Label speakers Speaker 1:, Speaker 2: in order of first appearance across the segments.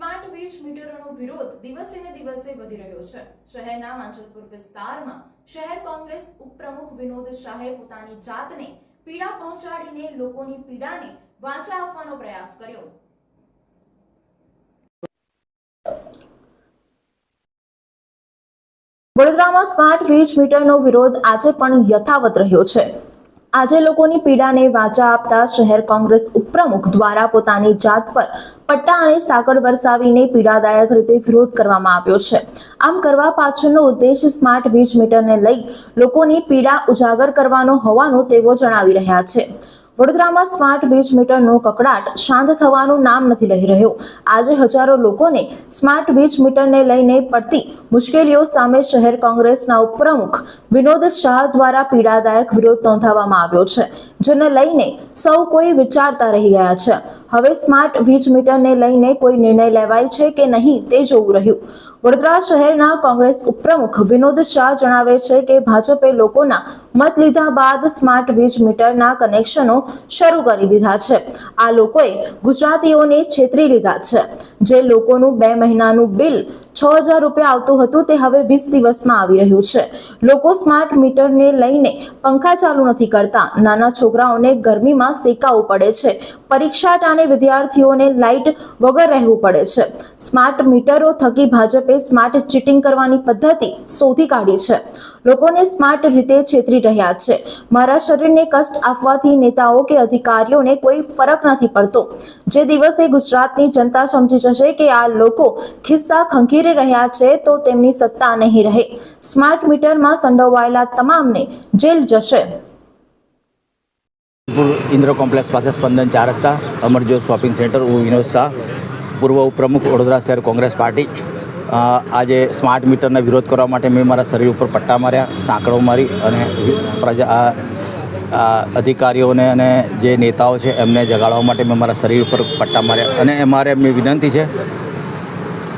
Speaker 1: Smart વીજ મીટરોનો વિરોધ દિવસે ને દિવસે વધી રહ્યો છે. શહેરના માંજલપુર વિસ્તારમાં શહેર કોંગ્રેસ ઉપપ્રમુખ વિનોદ શાહે પોતાની જાતને પીડા પહોંચાડીને લોકોની પીડાને વાચા આપવાનો પ્રયાસ કર્યો. વડોદરામાં સ્માર્ટ વીજ મીટરનો વિરોધ આજે પણ યથાવત રહ્યો છે. આજે લોકોની પીડાને વાચા આપતા શહેર કોંગ્રેસ ઉપપ્રમુખ દ્વારા પોતાની જાત પર પટ્ટા અને સાકળ વરસાવીને પીડાદાયક રીતે વિરોધ કરવામાં આવ્યો છે. આમ કરવા પાછળનો ઉદ્દેશ સ્માર્ટ વીજ મીટરને લઈ લોકોની પીડા ઉજાગર કરવાનો હોવાનું તેઓ જણાવી રહ્યા છે. વડોદરામાં સ્માર્ટ વીજ મીટરનો કકડાટ શાંત થવાનું નામ નથી લઈ રહ્યો. આજે હજારો લોકોને સ્માર્ટ વીજ મીટરને લઈને પડતી મુશ્કેલીઓ સામે શહેર કોંગ્રેસના ઉપપ્રમુખ વિનોદ શાહ દ્વારા પીડાદાયક વિરોધ નોંધાવવામાં આવ્યો છે, જેને લઈને સૌ કોઈ વિચારતા રહી ગયા છે. હવે સ્માર્ટ વીજ મીટરને લઈને કોઈ નિર્ણય લેવાય છે કે નહીં તે જોવું રહ્યું. વડોદરા શહેરના કોંગ્રેસ ઉપપ્રમુખ વિનોદ શાહ જણાવે છે કે ભાજપે લોકોના મત લીધા બાદ સ્માર્ટ વીજ મીટરના કનેક્શનો શરૂ કરી દીધા છે. આ લોકોએ ગુજરાતીઓને છેતરી લીધા છે. જે લોકોનું બે મહિનાનું બિલ છ હજાર રૂપિયા આવતું હતું, તે હવે વીસ દિવસમાં આવી રહ્યું છે. લોકો સ્માર્ટ મીટરને લઈને પંખા ચાલુ નથી કરતા. નાના છોકરાઓને ગરમીમાં શેકાવું પડે છે. પરીક્ષા ટાણે વિદ્યાર્થીઓને લાઇટ વગર રહેવું પડે છે. સ્માર્ટ મીટરો થકી ભાજપે સ્માર્ટ ચીટિંગ કરવાની પદ્ધતિ શોધી કાઢી છે. લોકોને સ્માર્ટ રીતે છેતરી રહ્યા છે. મારા શરીરને કષ્ટ આપવાથી નેતાઓ કે અધિકારીઓને કોઈ ફરક નથી પડતો. જે દિવસે ગુજરાતની જનતા સમજી જશે કે આ લોકો ખિસ્સા ખંખીરી રહ્યા છે તો તેમની સત્તા નહીં રહે. સ્માર્ટ મીટરમાં સંડોવાયેલા તમામને જેલ જશે.
Speaker 2: ઇન્દ્ર કોમ્પ્લેક્સ પાસે સ્પંદન ચાર રસ્તા અમરજોત શોપિંગ સેન્ટર હું વિનોદ શાહ, પૂર્વ ઉપપ્રમુખ વડોદરા શહેર કોંગ્રેસ પાર્ટી. આજે સ્માર્ટ મીટરનો વિરોધ કરવા માટે મેં મારા શરીર ઉપર પટ્ટા માર્યા, સાંકળો મારી અને પ્રજા અધિકારીઓને અને જે નેતાઓ છે એમને જગાડવા માટે મેં મારા શરીર ઉપર પટ્ટા માર્યા. અને મારે એમની વિનંતી છે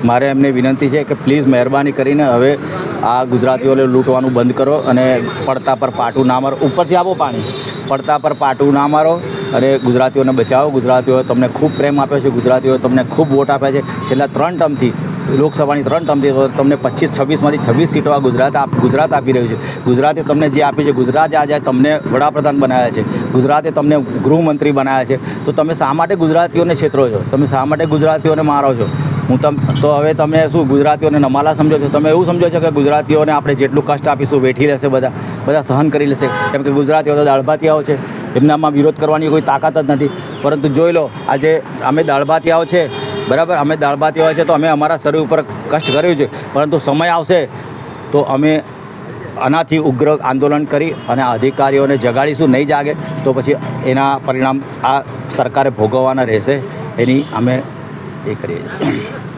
Speaker 2: મારે એમને વિનંતી છે કે પ્લીઝ મહેરબાની કરીને હવે આ ગુજરાતીઓને લૂંટવાનું બંધ કરો અને પડતા પર પાટું ના મારો, ઉપરથી આપો પાણી. પડતા પર પાટું ના મારો અને ગુજરાતીઓને બચાવો. ગુજરાતીઓએ તમને ખૂબ પ્રેમ આપ્યો છે. ગુજરાતીઓએ તમને ખૂબ વોટ આપ્યા છે. છેલ્લા ત્રણ ટર્મથી, લોકસભાની ત્રણ ટર્મથી તમને પચીસ, છવ્વીસમાંથી છવ્વીસ સીટો આ ગુજરાત આપ, ગુજરાત આપી રહ્યું છે. ગુજરાતે તમને જે આપી છે, ગુજરાતે આજે તમને વડાપ્રધાન બનાવ્યા છે. ગુજરાતે તમને ગૃહમંત્રી બનાવ્યા છે. તો તમે શા માટે ગુજરાતીઓને છેતરો છો? તમે શા માટે ગુજરાતીઓને મારો છો? હું તમ, તો હવે તમે શું ગુજરાતીઓને નમાલા સમજો છો? તમે એવું સમજો છો કે ગુજરાતીઓને આપણે જેટલું કષ્ટ આપીશું, વેઠી લેશે બધા બધા સહન કરી લેશે. કેમ કે ગુજરાતીઓ તો દાળભાતિયાઓ છે. એમનામાં વિરોધ કરવાની કોઈ તાકાત જ નથી. પરંતુ જોઈ લો, આજે અમે દાળભાતિયાઓ છે, બરાબર? અમે દાળભાતિયાઓ છે તો અમે અમારા શરીર ઉપર કષ્ટ કર્યું છે. પરંતુ સમય આવશે તો અમે આનાથી ઉગ્ર આંદોલન કરી અને અધિકારીઓને જગાડીશું. નહીં જાગે તો પછી એના પરિણામ આ સરકારે ભોગવવાના રહેશે. એની અમે એ કરીએ.